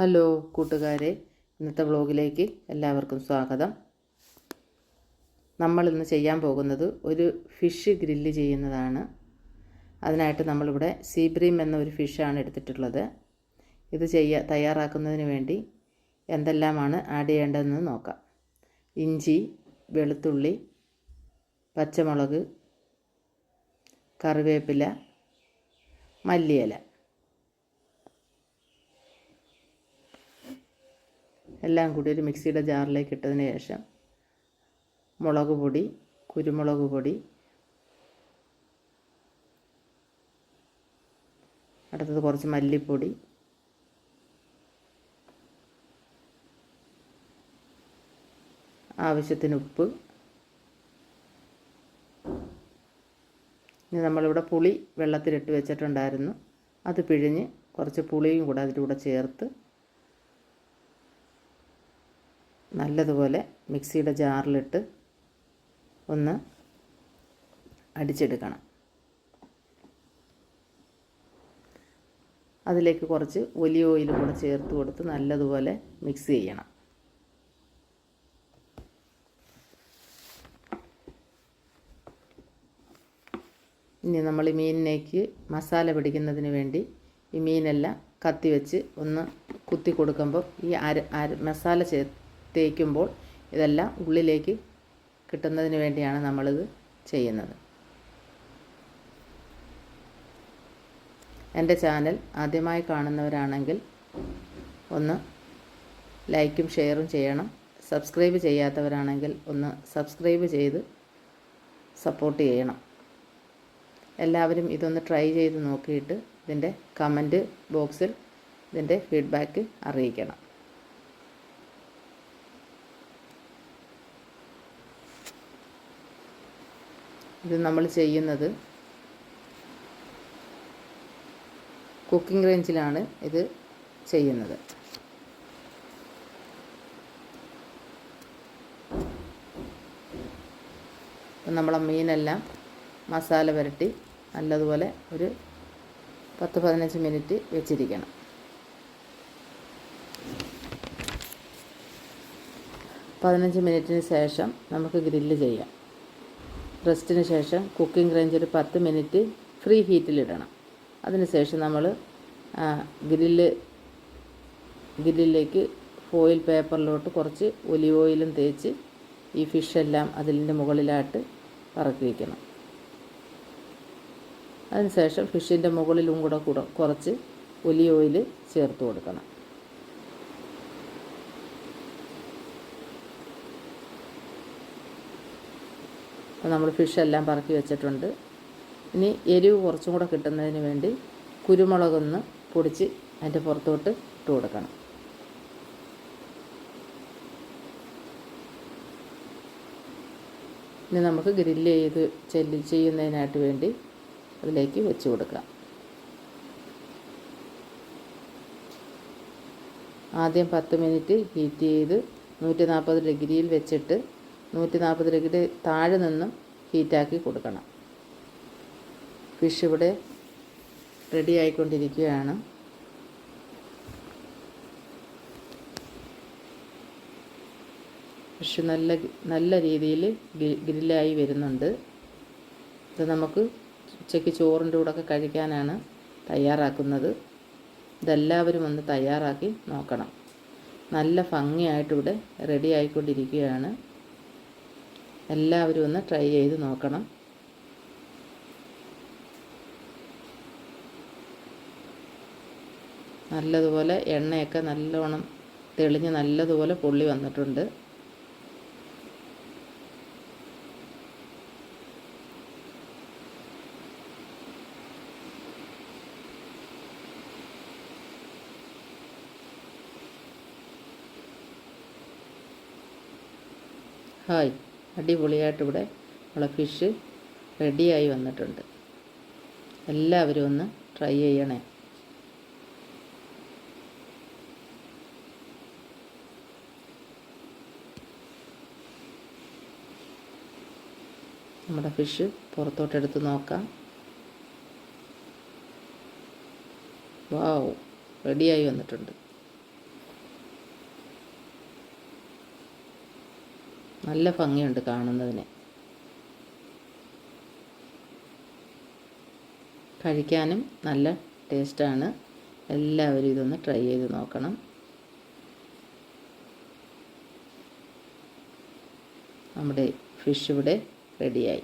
Hello കൂട്ടുകാരെ ഇന്നത്തെ വ്ളോഗിലേക്ക് എല്ലാവർക്കും സ്വാഗതം. നമ്മൾ ഇന്ന് ചെയ്യാൻ പോകുന്നത് ഒരു ഫിഷ് ഗ്രില്ല് ചെയ്യുന്നതാണ്. അതിനായിട്ട് നമ്മളിവിടെ സീബ്രീം എന്ന ഒരു ഫിഷാണ് എടുത്തിട്ടുള്ളത്. ഇത് ചെയ്യ തയ്യാറാക്കുന്നതിന് വേണ്ടി എന്തെല്ലാമാണ് ആഡ് ചെയ്യേണ്ടതെന്ന് നോക്കാം. ഇഞ്ചി വെളുത്തുള്ളി പച്ചമുളക് കറിവേപ്പില മല്ലിയില. എല്ലാം കൂടി ഒരു മിക്സിയുടെ ജാറിലേക്ക് ഇട്ടതിന് ശേഷം മുളക് പൊടി കുരുമുളക് പൊടി അടുത്തത് കുറച്ച് മല്ലിപ്പൊടി ആവശ്യത്തിന് ഉപ്പ്. ഇനി നമ്മളിവിടെ പുളി വെള്ളത്തിലിട്ട് വെച്ചിട്ടുണ്ടായിരുന്നു. അത് പിഴിഞ്ഞ് കുറച്ച് പുളിയും കൂടെ അതിന്റെ കൂടെ ചേർത്ത് നല്ലതുപോലെ മിക്സിയുടെ ജാറിലിട്ട് ഒന്ന് അടിച്ചെടുക്കണം. അതിലേക്ക് കുറച്ച് ഒലിവ് ഓയിൽ കൂടെ ചേർത്ത് കൊടുത്ത് നല്ലതുപോലെ മിക്സ് ചെയ്യണം. ഇനി നമ്മൾ ഈ മീനിലേക്ക് മസാല പിടിക്കുന്നതിന് വേണ്ടി ഈ മീനെല്ലാം കത്തി വെച്ച് ഒന്ന് കുത്തി കൊടുക്കുമ്പോൾ ഈ അര അര മസാല ചേ തേക്കുമ്പോൾ ഇതെല്ലാം ഉള്ളിലേക്ക് കിട്ടുന്നതിന് വേണ്ടിയാണ് നമ്മളിത് ചെയ്യുന്നത്. എന്റെ ചാനൽ ആദ്യമായി കാണുന്നവരാണെങ്കിൽ ഒന്ന് ലൈക്കും ഷെയറും ചെയ്യണം. സബ്സ്ക്രൈബ് ചെയ്യാത്തവരാണെങ്കിൽ ഒന്ന് സബ്സ്ക്രൈബ് ചെയ്ത് സപ്പോർട്ട് ചെയ്യണം. എല്ലാവരും ഇതൊന്ന് ട്രൈ ചെയ്ത് നോക്കിയിട്ട് ഇതിന്റെ കമന്റ് ബോക്സിൽ ഇതിന്റെ ഫീഡ്ബാക്ക് അറിയിക്കണം. ഇത് നമ്മൾ ചെയ്യുന്നത് കുക്കിംഗ് റേഞ്ചിലാണ് ഇത് ചെയ്യുന്നത്. നമ്മളെ മീനെല്ലാം മസാല പുരട്ടി നല്ലതുപോലെ ഒരു പത്ത് പതിനഞ്ച് മിനിറ്റ് വെച്ചിരിക്കണം. പതിനഞ്ച് മിനിറ്റിന് ശേഷം നമുക്ക് ഗ്രില്ല് ചെയ്യാം. റെസ്റ്റിന് ശേഷം കുക്കിംഗ് റേഞ്ച് ഒരു പത്ത് മിനിറ്റ് ഫ്രീ ഹീറ്റിലിടണം അതിനുശേഷം നമ്മൾ ഗ്രില്ല് ഗ്രില്ലിലേക്ക് ഫോയിൽ പേപ്പറിലോട്ട് കുറച്ച് ഒലിവ് ഓയിലും തേച്ച് ഈ ഫിഷെല്ലാം അതിന്റെ മുകളിലായിട്ട് പറക്കി വയ്ക്കണം അതിനുശേഷം ഫിഷിന്റെ മുകളിലും കൂടെ കുറച്ച് ഒലിവ് ഓയിൽ ചേർത്ത് കൊടുക്കണം. അപ്പോൾ നമ്മൾ ഫിഷ് എല്ലാം പറക്കി വെച്ചിട്ടുണ്ട്. ഇനി എരിവ് കുറച്ചും കൂടെ കിട്ടുന്നതിന് വേണ്ടി കുരുമുളകൊന്ന് പൊടിച്ച് അതിന്റെ പുറത്തോട്ട് ഇട്ട് കൊടുക്കണം. ഇനി നമുക്ക് ഗ്രില്ല് ചെയ്ത് ചെല്ലി ചെയ്യുന്നതിനായിട്ട് വേണ്ടി അതിലേക്ക് വെച്ച് കൊടുക്കാം. ആദ്യം പത്ത് മിനിറ്റ് ഹീറ്റ് ചെയ്ത് നൂറ്റി നാൽപ്പത് ഡിഗ്രിയിൽ വെച്ചിട്ട് നൂറ്റി നാൽപ്പത് ഡിഗ്രി താഴെ നിന്നും ഹീറ്റാക്കി കൊടുക്കണം. ഫിഷ് ഇവിടെ റെഡി ആയിക്കൊണ്ടിരിക്കുകയാണ്. ഫിഷ് നല്ല നല്ല രീതിയിൽ ഗ്രില്ലായി വരുന്നുണ്ട്. ഇത് നമുക്ക് ഉച്ചയ്ക്ക് ചോറിന്റെ കൂടെയൊക്കെ കഴിക്കാനാണ് തയ്യാറാക്കുന്നത്. ഇതെല്ലാവരും ഒന്ന് തയ്യാറാക്കി നോക്കണം. നല്ല ഭംഗിയായിട്ടിവിടെ റെഡി ആയിക്കൊണ്ടിരിക്കുകയാണ്. എല്ലാവരും ഒന്ന് ട്രൈ ചെയ്ത് നോക്കണം. നല്ലതുപോലെ എണ്ണയൊക്കെ നല്ലോണം തെളിഞ്ഞ് നല്ലതുപോലെ പൊള്ളി വന്നിട്ടുണ്ട്. ഹായ് അടിപൊളിയായിട്ട് ഇവിടെ നമ്മളെ ഫിഷ് റെഡിയായി വന്നിട്ടുണ്ട്. എല്ലാവരും ഒന്ന് ട്രൈ ചെയ്യണേ. നമ്മുടെ ഫിഷ് പുറത്തോട്ടെടുത്ത് നോക്കാം. വാവ് റെഡിയായി വന്നിട്ടുണ്ട്. നല്ല ഭംഗിയുണ്ട് കാണുന്നതിന്. കഴിക്കാനും നല്ല ടേസ്റ്റാണ്. എല്ലാവരും ഇതൊന്ന് ട്രൈ ചെയ്ത് നോക്കണം. നമ്മുടെ ഫിഷ് ഇവിടെ റെഡിയായി.